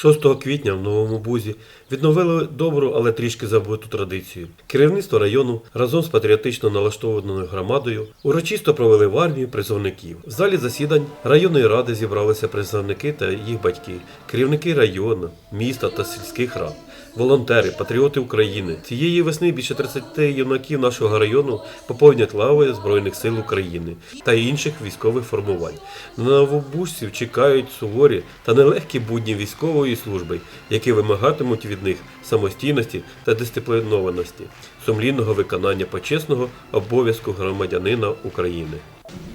6 квітня в Новому Бузі відновили добру, але трішки забуту традицію. Керівництво району разом з патріотично налаштованою громадою урочисто провели в армію призовників. В залі засідань районної ради зібралися призовники та їх батьки, керівники району, міста та сільських рад. Волонтери, патріоти України. Цієї весни більше 30 юнаків нашого району поповнять лави Збройних сил України та інших військових формувань. На новобужців чекають суворі та нелегкі будні військової служби, які вимагатимуть від них самостійності та дисциплінованості, сумлінного виконання почесного обов'язку громадянина України.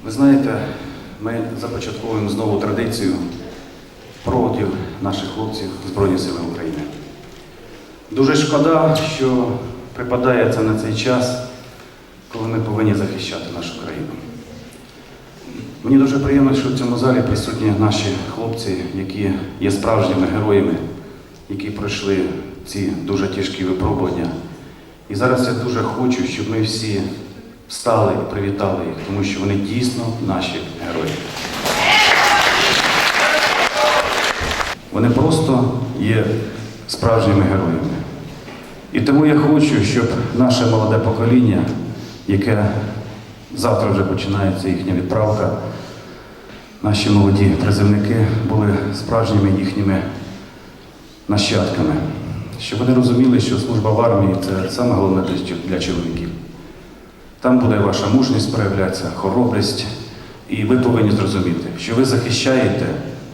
Ви знаєте, ми започатковуємо знову традицію проводів наших хлопців в Збройні Сили України. Дуже шкода, що припадає це на цей час, коли ми повинні захищати нашу країну. Мені дуже приємно, що в цьому залі присутні наші хлопці, які є справжніми героями, які пройшли ці дуже тяжкі випробування. І зараз я дуже хочу, щоб ми всі встали і привітали їх, тому що вони дійсно наші герої. Вони просто є справжніми героями. І тому я хочу, щоб наше молоде покоління, яке завтра вже починається їхня відправка, наші молоді призивники були справжніми їхніми нащадками. Щоб вони розуміли, що служба в армії це саме головне для- чоловіків. Там буде ваша мужність проявлятися, хоробрість, і ви повинні зрозуміти, що ви захищаєте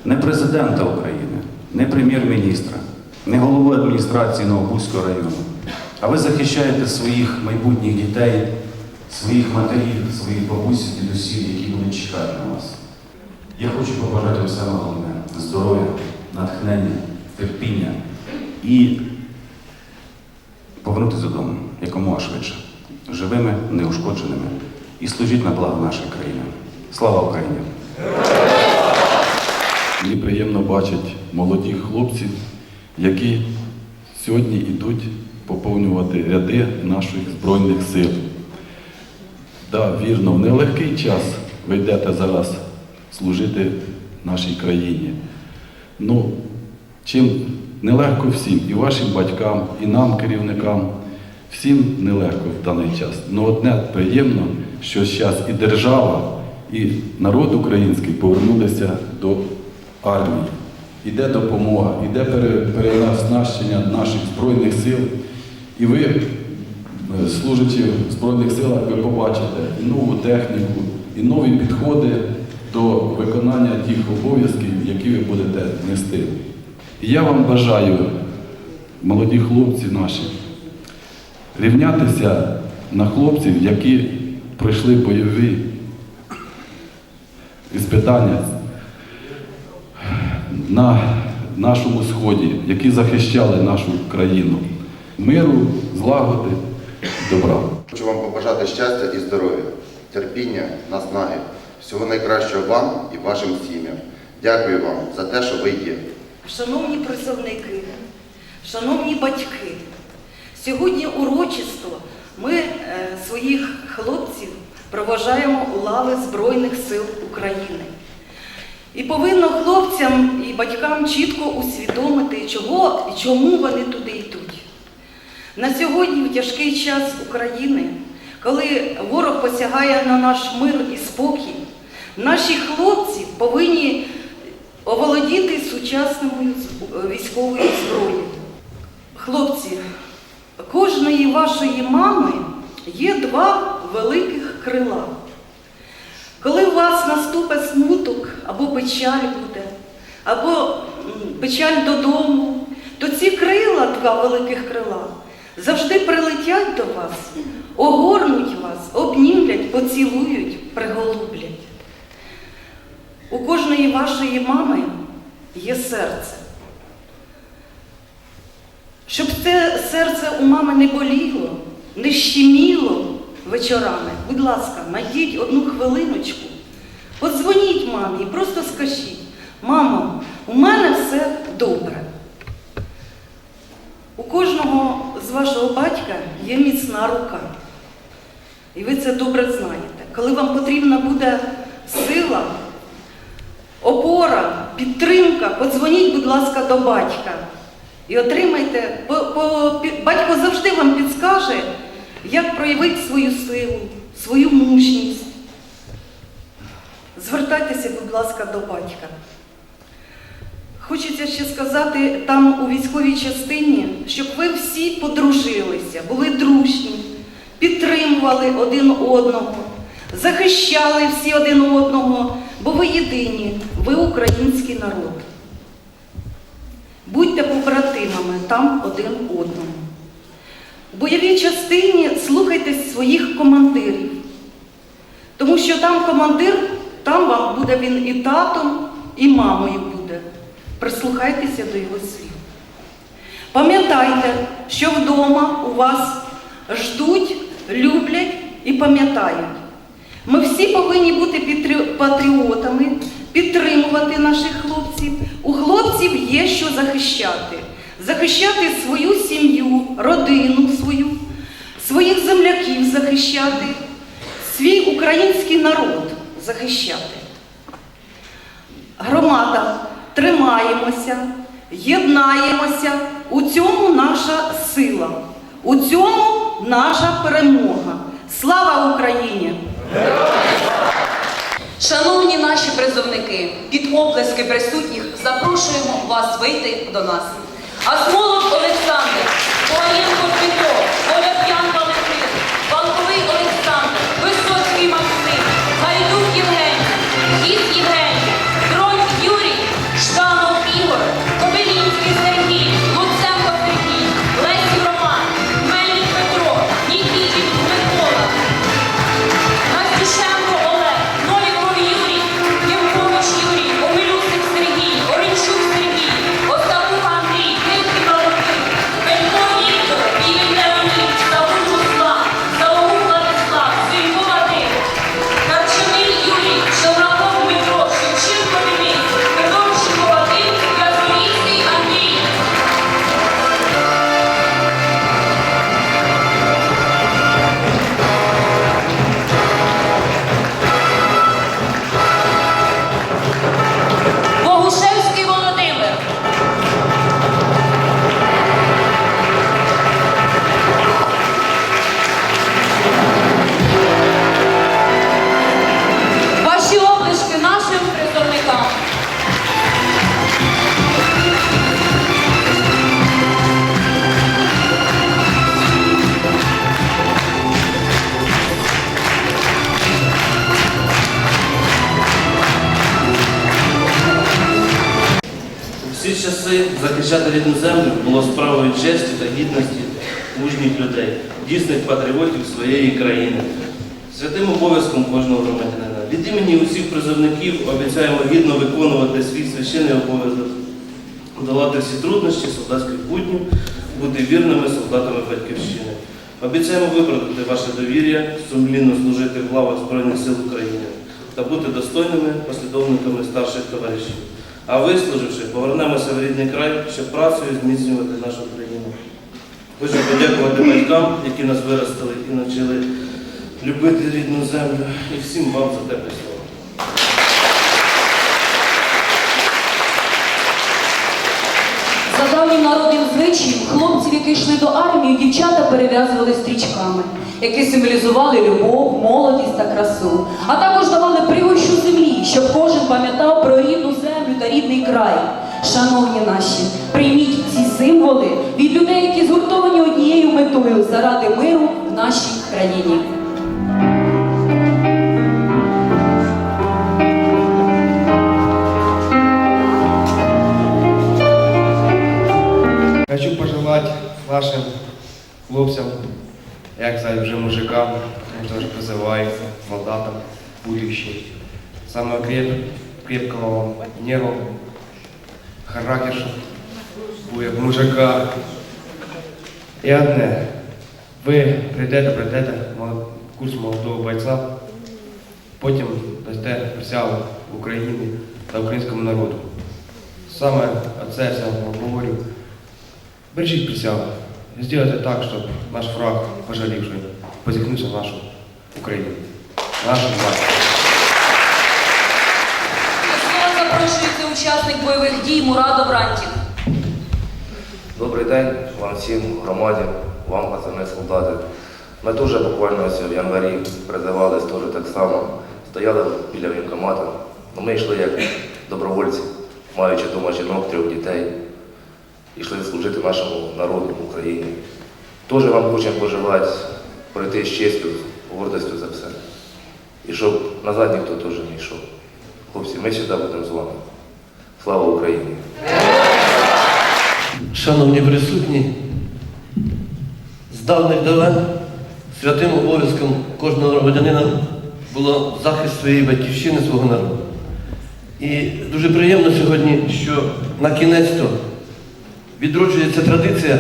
не президента України, не прем'єр-міністра, не голову адміністрації Новобузького району, а ви захищаєте своїх майбутніх дітей, своїх матерів, своїх бабусів, дідусів, які будуть чекати на вас. Я хочу побажати вам саме головне здоров'я, натхнення, терпіння і повернутися додому якомога швидше, живими, неушкодженими і служіть на благо нашої країни. Слава Україні! Мені приємно бачити молодих хлопців, які сьогодні йдуть поповнювати ряди наших Збройних сил. Так, вірно, в нелегкий час ви йдете зараз служити нашій країні. Ну, чим нелегко всім, і вашим батькам, і нам, керівникам, всім нелегко в даний час. Ну одне приємно, що зараз і держава, і народ український повернулися до армії. Іде допомога, іде пере- переоснащення наших Збройних сил. І ви, е, служачи в Збройних силах, ви побачите і нову техніку, і нові підходи до виконання тих обов'язків, які ви будете нести. І я вам бажаю, молоді хлопці наші, рівнятися на хлопців, які пройшли бойові іспитання на нашому сході, які захищали нашу країну. Миру, злагоди, добра. Хочу вам побажати щастя і здоров'я, терпіння, наснаги, всього найкращого вам і вашим сім'ям. Дякую вам за те, що ви є. Шановні призовники, шановні батьки, сьогодні урочисто ми е, своїх хлопців проважаємо у лави Збройних сил України. І повинно хлопцям і батькам чітко усвідомити, чого і чому вони йдуть. На сьогодні, в тяжкий час України, коли ворог посягає на наш мир і спокій, наші хлопці повинні оволодіти сучасною військовою зброєю. Хлопці, кожної вашої мами є два великих крила. Коли у вас наступить смуток або печаль буде, або печаль додому, то ці крила, два великих крила, завжди прилетять до вас, огорнуть вас, обнімлять, поцілують, приголублять. У кожної вашої мами є серце. Щоб це серце у мами не боліло, не щеміло вечорами, будь ласка, найдіть одну хвилиночку, подзвоніть мамі і просто скажіть, мамо, у мене все добре. У кожного з вашого батька є міцна рука. І ви це добре знаєте. Коли вам потрібна буде сила, опора, підтримка, подзвоніть, будь ласка, до батька. І отримайте, по, пі- батько завжди вам підскаже, як проявити свою силу, свою мужність. Звертайтеся, будь ласка, до батька. Хочеться ще сказати там у військовій частині, щоб ви всі подружилися, були дружні, підтримували один одного, захищали всі один одного, бо ви єдині, ви український народ. Будьте побратимами там один одному. В бойовій частині слухайтесь своїх командирів. Тому що там командир, там вам буде він і татом, і мамою. Прислухайтеся до його слів. Пам'ятайте, що вдома у вас ждуть, люблять і пам'ятають. Ми всі повинні бути патріотами, підтримувати наших хлопців. У хлопців є що захищати. Захищати свою сім'ю, родину свою, своїх земляків захищати, свій український народ захищати. Громада, тримаємося, єднаємося. У цьому наша сила, у цьому наша перемога. Слава Україні! Шановні наші призовники, під оплески присутніх запрошуємо вас вийти до нас. Асмолов Олександр, Коаєнко Петро, Оляг'ян захищати рідну землю було справою честі та гідності мужніх людей, дійсних патріотів своєї країни. Святим обов'язком кожного громадянина. Від імені усіх призовників обіцяємо гідно виконувати свій священний обов'язок, долати всі труднощі солдатських буднів, бути вірними солдатами Батьківщини. Обіцяємо виправдати ваше довір'я, сумлінно служити в лавах Збройних сил України та бути достойними послідовниками старших товаришів. А вислуживши, повернемося в рідний край, щоб працею зміцнювати нашу країну. Хочу подякувати батькам, які нас виростили і навчили любити рідну землю, і всім вам за тепле слово. За давнім народним звичаєм хлопців, які йшли до армії, дівчата перев'язували стрічками, які символізували любов, молодість та красу, а також давали пригощу землі, щоб кожен пам'ятав про рідну землю та рідний край. Шановні наші, прийміть ці символи від людей, які згуртовані однією метою заради миру в нашій країні. Хочу пожелать нашим хлопцям, як сказать, вже мужикам, они тоже призываются, солдатам, будущим. Самого креп- крепкого вам нерву, характеру, як мужика. І одне, ви прийдете, прийдете в курс молодого бойця, потім дасте присягу Україні та українському народу. Саме оце я вам говорю. Бережіть присягу. Сделайте так, щоб наш враг пожалівши, позіхнувся в нашу Україну. Нашу власть. Запрошується учасник бойових дій Мурад Аврантів. Добрий день вам всім, громаді, вам, пацани солдати. Ми теж буквально ось в январі призивались теж так само, стояли біля воєнкомату. Ну, ми йшли як добровольці, маючи дома жінок, трьох дітей, йшли служити нашому народу в Україні. Теж вам хочемо пожелати пройти з честю, гордістю за все. І щоб назад ніхто теж не йшов. Хлопці, ми завжди будемо з вами. Слава Україні! Шановні присутні, з давних давен святим обов'язком кожного громадянина було захист своєї батьківщини, свого народу. І дуже приємно сьогодні, що на кінець-то відроджується традиція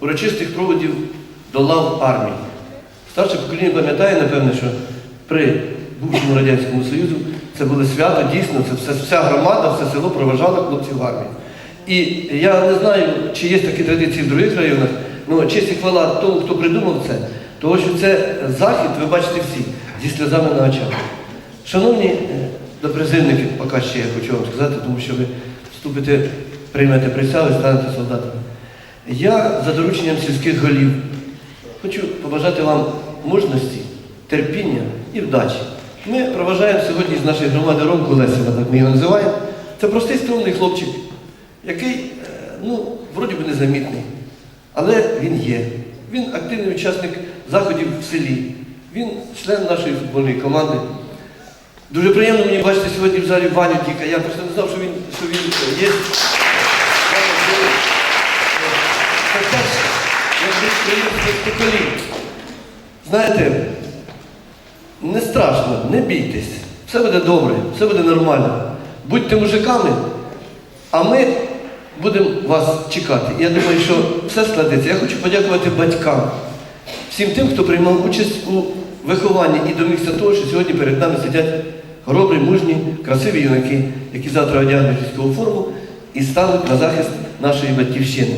урочистих проводів до лав армії. Старше покоління пам'ятає, напевне, що при бувшому Радянському Союзу це було свято, дійсно, це все, вся громада, все село проважало хлопців в армії. І я не знаю, чи є такі традиції в других районах, але честь і хвала тому, хто придумав це, тому що це захід, ви бачите всі, зі сльозами на очах. Шановні е, допризивники, поки ще я хочу вам сказати, тому що ви вступите, приймете присягу і станете солдатами. Я за дорученням сільських голів хочу побажати вам мужності, терпіння і вдачі. Ми проважаємо сьогодні з нашої громади Ромку Лесіва, так ми його називаємо. Це простий скромний хлопчик, який, е, ну, вроді би незамітний, але він є. Він активний учасник заходів в селі. Він член нашої футбольної команди. Дуже приємно мені бачити сьогодні в залі Ваню Діка. Я просто не знав, що він, що він є. Знаєте, не страшно, не бійтесь. Все буде добре, все буде нормально. Будьте мужиками, а ми будемо вас чекати. Я думаю, що все складеться. Я хочу подякувати батькам, всім тим, хто приймав участь у вихованні і домігся того, що сьогодні перед нами сидять хоробрі, мужні, красиві юнаки, які завтра одягнуть військову форму і стануть на захист нашої батьківщини.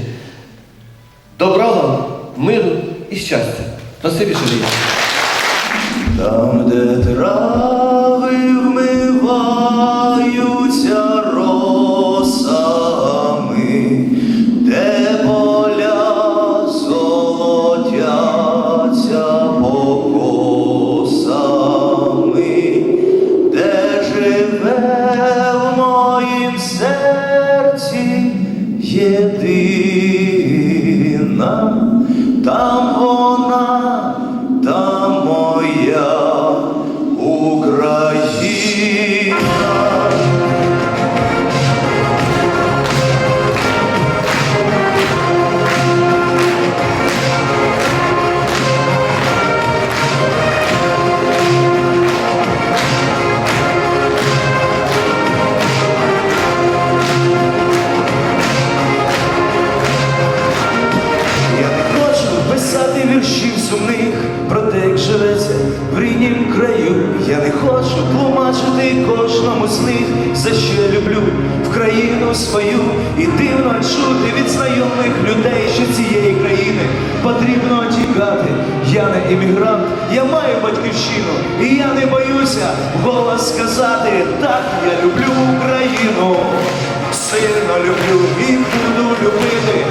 Добра вам, миру і щастя. Спасибі, що. Там, де трави вмиваються росами, де поля золотяться покосами, де живе в моїм серці єдина, там за що я люблю в країну свою. І дивно чути від знайомих людей, що цієї країни потрібно тікати. Я не іммігрант, я маю батьківщину, і я не боюся голос сказати. Так, я люблю Україну. Сильно люблю і буду любити,